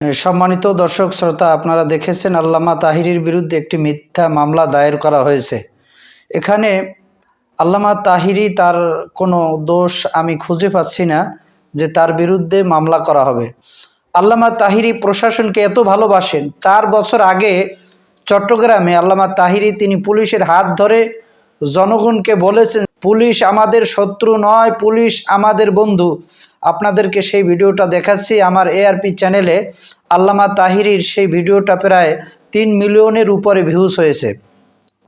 সম্মানিত দর্শক, শ্রোতা, আপনারা দেখেছেন আল্লামা তাহিরির বিরুদ্ধে একটি মিথ্যা মামলা দায়ের করা হয়েছে। এখানে আল্লামা তাহিরি তার কোনো দোষ আমি খুঁজে পাচ্ছি না যে তার বিরুদ্ধে মামলা করা হবে। আল্লামা তাহিরি প্রশাসনকে এত ভালোবাসেন, চার বছর আগে চট্টগ্রামে আল্লামা তাহিরি তিনি পুলিশের হাত ধরে জনগণকে বলেছেন পুলিশ আমাদের শত্রু নয়, পুলিশ আমাদের বন্ধু। আপনাদেরকে সেই ভিডিওটা দেখাচ্ছি আমার এআরপি চ্যানেলে। আল্লামা তাহিরির সেই ভিডিওটা প্রায় তিন মিলিয়নের উপরে ভিউজ হয়েছে।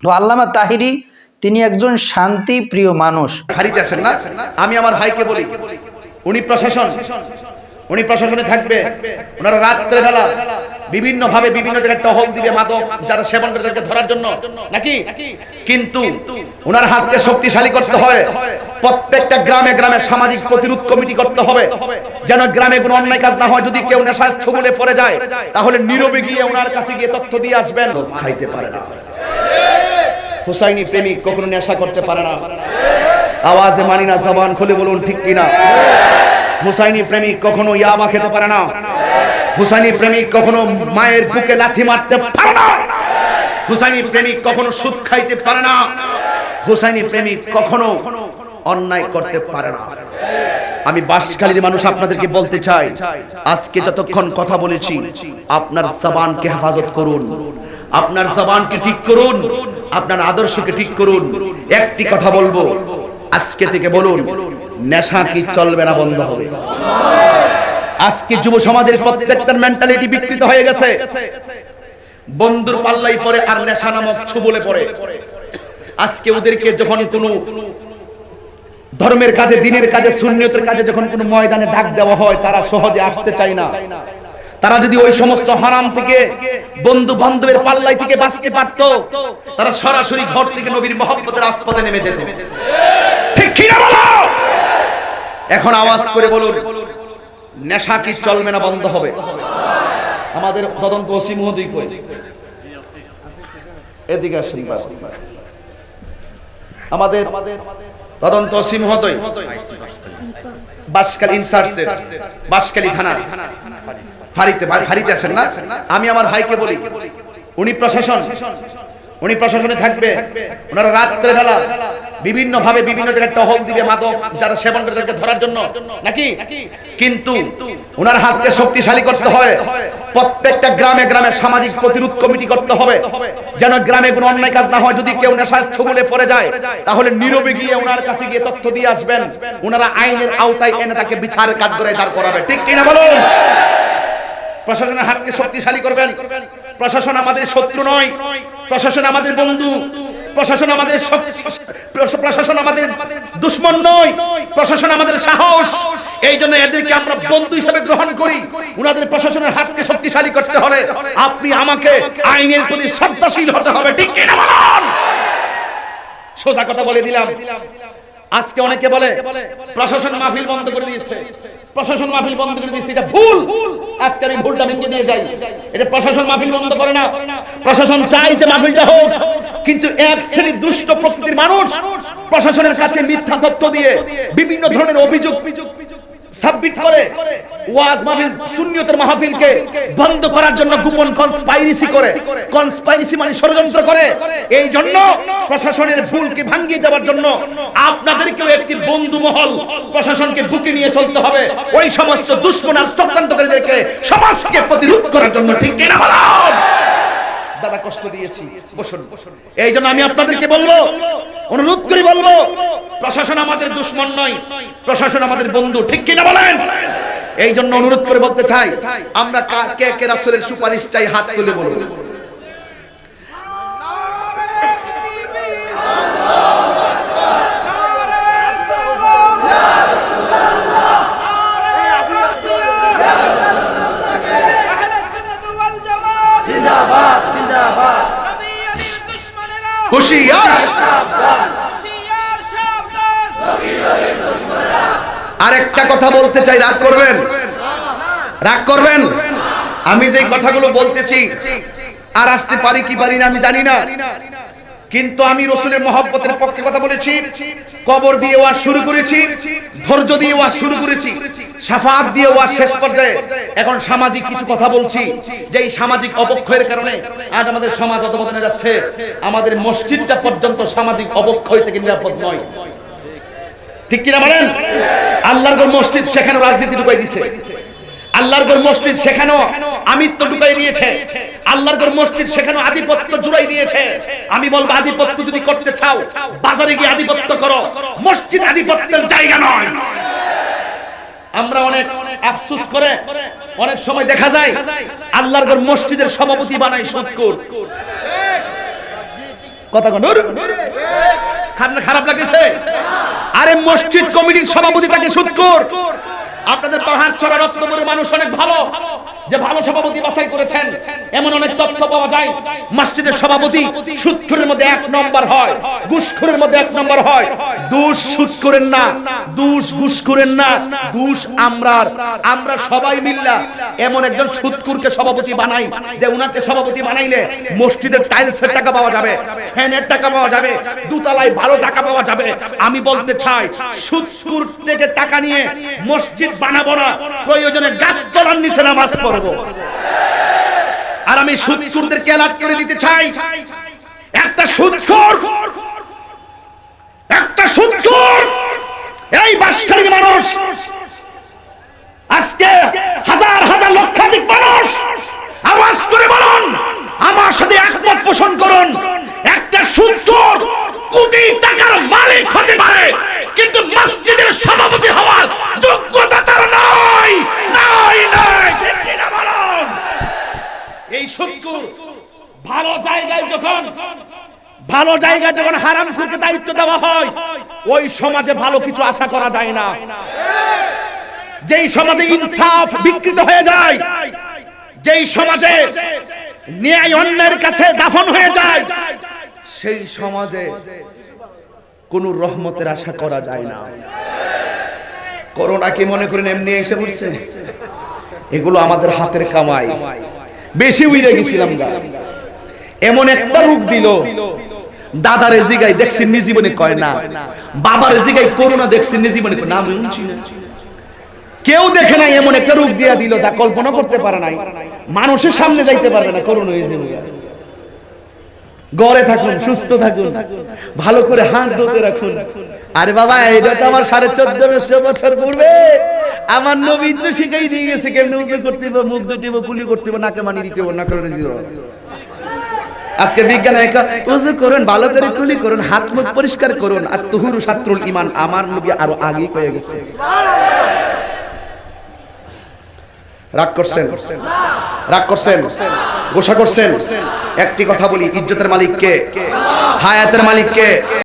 তো আল্লামা তাহিরি, তিনি একজন শান্তি প্রিয় মানুষ। না? আমি আমার ভাইকে বলি, উনি প্রশাসন, উনি প্রশাসনে থাকবে। ওনারা রাত্রে বেলা বিভিন্ন ভাবে বিভিন্ন জায়গায় টহল দিবে মাদক যারা সেবন করে ধরার জন্য। নাকি? কিন্তু ওনার হাতকে শক্তিশালী করতে হয়। প্রত্যেকটা গ্রামে গ্রামে সামাজিক প্রতিরোধ কমিটি করতে হবে। যেন গ্রামে কোনো অন্যায় কাজ না হয়। যদি কেউ নেশার ছবলে পড়ে যায়, তাহলে নীরবে গিয়ে ওনার কাছে গিয়ে তথ্য দিয়ে আসবেন। খাইতে পারে না। হুসাইনি প্রেমিক কখনো নেশা করতে পারে না। আওয়াজে মানি না জবান খুলে বলুন, ঠিক কিনা? হুসাইনি প্রেমিক কখনো ইয়াবা খেতে পারে না। হুসাইনি প্রেমিক কখনো মায়ের বুকে লাথি মারতে পারে না। হুসাইনি প্রেমিক কখনো সুদ খাইতে পারে না। হুসাইনি প্রেমিক কখনো অন্যায় করতে পারে না। আমি বাসখালীর মানুষ আপনাদেরকে বলতে চাই, আজকে যতক্ষণ কথা বলেছি, আপনার জবানকে হেফাজত করুন। আপনার জবানকে ঠিক করুন, আপনার আদর্শকে ঠিক করুন। একটি কথা বলব, আজকে থেকে বলুন, নেশা কি চলবে না বন্ধ হবে? আজকে যুব সমাজের প্রত্যেকটার মেন্টালিটি বিকৃত হয়ে গেছে। বন্ধুর পাল্লাই পরে আর নেশা নামক ছুবলে পড়ে। আজকে ওদেরকে যখন কোনো ধর্মের কাজে, দিনের কাজে শূন্যতের কাজে যখন কোনো ময়দানে ডাক দেওয়া হয়, তারা সহজে আসতে চায় না। তারা যদি ওই সমস্ত হারাম থেকে বন্ধু বান্ধবের পাল্লাই থেকে বাঁচতে পারত, তারা সরাসরি ঘর থেকে নবীর মহব্বতের আসপদে নেমে যেত। ঠিক এখন আওয়াজ করে বলুন। নেশা কি চলবে না বন্ধ হবে? আমাদের তদন্ত ওসি মহোদয় কই? এদিকে আসেন আমাদের তদন্ত ওসি মহোদয়, বাসকাল ইনসার্সের বাসকালী থানা ফাঁড়িতে ফাঁড়িতে আছেন না? আমি আমার ভাইকে বলি, উনি প্রশাসন, উনি প্রশাসনে থাকবে, ওনারা রাত্রে বেলা বিভিন্ন ভাবে বিভিন্ন জায়গায় টহল দিবে মাদক, যারা সেবন করে তাদেরকে ধরার জন্য। নাকি? কিন্তু ওনার হাতকে শক্তিশালী করতে হয়। প্রত্যেকটা গ্রামে গ্রামে সামাজিক প্রতিরোধ কমিটি করতে হবে। যেন গ্রামে কোনো অন্যায় কাজ না হয়। যদি কেউ নেশার ছবলে পড়ে যায়, তাহলে নীরবে গিয়ে ওনার কাছে গিয়ে তথ্য দিয়ে আসবেন। ওনারা আইনের আওতায় এনে তাকে বিচারের কাজ করে দাঁড় করাবে। ঠিক কিনা বলুন? প্রশাসনের হাতকে শক্তিশালী করবেন। প্রশাসন আমাদের শত্রু নয়। প্রশাসন আমাদের বন্ধু। প্রশাসন আমাদের প্রশাসন আমাদের দুশ্মন নয়। প্রশাসন আমাদের সাহস। এই জন্য এদেরকে আমরা বন্ধু হিসেবে গ্রহণ করি। উনাদের প্রশাসনের হাতকে শক্তিশালী করতে হলে আপনি আমাকে আইনের প্রতি শ্রদ্ধাশীল হতে হবে। ঠিক সোজা কথা বলে দিলাম। আজকে অনেকে বলে, প্রশাসন মাহফিল বন্ধ করে দিয়েছে। প্রশাসন মাহফিল বন্ধ করে দিয়েছে, এটা ভুল। আজকে আমি ভুলটা ভেঙে দিয়ে যাই। এটা প্রশাসন মাহফিল বন্ধ করে না। প্রশাসন চাই যে মাহফিলটা হোক। কিন্তু এক শ্রেণির দুষ্ট প্রকৃতির মানুষ প্রশাসনের কাছে মিথ্যা তথ্য দিয়ে বিভিন্ন ধরনের অভিযোগ মানে আপনাদেরকেও একটি বন্ধু মহল প্রশাসনকে বুকে নিয়ে চলতে হবে। ওই সমস্ত দুশ্মন আর চক্রান্তকারীদেরকে সমাজকে প্রতিরোধ করার জন্য ঠিক কিনা দাদা কষ্ট দিয়েছি বসুন। এই জন্য আমি আপনাদেরকে বলব অনুরোধ করে বলব প্রশাসন আমাদের দুশ্মন নয় প্রশাসন আমাদের বন্ধু ঠিক কিনা বলেন? এই জন্য অনুরোধ করে বলতে চাই আমরা কে কে রাসূলের সুপারিশ চাই হাত তুলে বলুন। হুশিয়ার। আরেকটা কথা বলতে চাই, রাগ করবেন? রাগ করবেন? আমি যে কথাগুলো বলতেছি, আর আসতে পারি কি পারি না আমি জানি না। কিন্তু আমি রসুলের মহব্বতের পক্ষে কথা বলেছি, কবর দিয়ে ওয়াজ শুরু করেছি, ধৈর্য দিয়ে ওয়াজ শুরু করেছি, সাফাত দিয়ে ওয়াজ শেষ পর্যায়ে। এখন সামাজিক কিছু কথা বলছি যে এই সামাজিক অবক্ষয়ের কারণে আজ আমাদের সমাজ অধপতনে যাচ্ছে। আমাদের মসজিদটা পর্যন্ত সামাজিক অবক্ষয় থেকে নিরাপদ নয়। ঠিক কিনা বলেন? আল্লাহর মসজিদ সেখানে রাজনীতি ঢুকাই দিছে। আল্লাহর ঘর মসজিদ সেখানেও আমিত্ব ঢুকাই দিয়েছে। আল্লাহর ঘর মসজিদ সেখানেও আধিপত্য জুড়াই দিয়েছে। আমি বলব আধিপত্য যদি করতে চাও, বাজারে গিয়ে আধিপত্য করো। মসজিদ আধিপত্যের জায়গা নয়। আমরা অনেক আফসোস করে, অনেক সময় দেখা যায়, আল্লাহর ঘর মসজিদের সভাপতি বানাই সুৎকুর। কথা কোন খারাপ লাগতেছে আরে মসজিদ কমিটির সভাপতি তাকে সুৎকুর। আপনাদের পাহাড় ছড়া রত্নপুরের মানুষ অনেক ভালো। যে ভালো সভাপতি বাছাই করেছেন, এমন অনেক তথ্য পাওয়া যায়। মসজিদের সভাপতি সুৎখুরের মধ্যে এক নম্বর হয়। ঘুষখোরের মধ্যে এক নম্বর হয়। দুষ সুদ করেন না। দুষ ঘুষ করেন না। দুষ আমরার। আমরা সবাই মিল্লা। এমন একজন সুৎকুরকে সভাপতি বানাই, যে উনাকে সভাপতি বানাইলে মসজিদের টাইলসের টাকা পাওয়া যাবে, ফ্যানের টাকা পাওয়া যাবে, দুতলায় ভালো টাকা পাওয়া যাবে। আমি বলতে চাই, সুৎকুর থেকে টাকা নিয়ে মসজিদ বানাবো না। প্রয়োজনে গাছতলার নিচে নামাজ পড়ব। আর আমি সুৎকুরদেরকে অ্যালার্ট করে দিতে চাই। একটা সুৎখোর একটা সুৎখোর এই বাসখালীর মানুষ। আজকে হাজার হাজার লক্ষাধিক মানুষ আওয়াজ করে বলুন, আমার সাথে একমত পোষণ করুন, একটা সুৎখোর কোটি টাকার মালিক হতে পারে, কিন্তু মসজিদের সভাপতি হওয়ার যোগ্যতা তার ঠিক কিনা বলুন? এই শুক্কুর ভালো জায়গায় যখন ভালো জায়গায় যখন হারাম খুরকে দায়িত্ব দেওয়া হয়, ওই সমাজে ভালো কিছু আশা করা যায় না। যেই সমাজে ইনসাফ বিকৃত হয়ে যায়, যেই সমাজে ন্যায় অন্যের কাছে দাফন হয়ে যায়, সেই সমাজে কোন রহমতের আশা করা যায় না। করোনা কি মনে করেন এমনি এসে বসছে এগুলো আমাদের হাতের কামাই। বেশি উইরে গেছিলাম গা। এমন একটা রূপ দিল দাদারে জিগাই দেখছি নি জীবনে কয় না বাবার জিগাই করোনা দেখছি নি জীবনে না শুনছি। কেউ দেখে নাই এমন একটা রূপ দিয়া দিল তা কল্পনা করতে পারে নাই মানুষের সামনে যাইতে পারবে না করোনা হয়েছে বলে। গড়ে থাকুন, সুস্থ থাকুন, ভালো করে হাত ধুতে রাখুন আরে বাবা এটা তো আমার সাড়ে চোদ্দ বছর পূর্বে আমার নবী তো শিখাই দিয়ে গেছে, কেমনে উজু করতে মুখ দুটি কুলি করতে নাকে মানি দিতে না করে দিতে। আজকে বিজ্ঞান একা উজু করুন ভালো করে কুলি করুন হাত মুখ পরিষ্কার করুন। আর তুহুরু সাত্রুল ইমান আমার নবী আরও আগেই কয়ে গেছে। রাগ করছেন? রাগ করছেন? গোসা করছেন? একটি কথা বলি ইজ্জতের মালিককে হায়াতের মালিককে।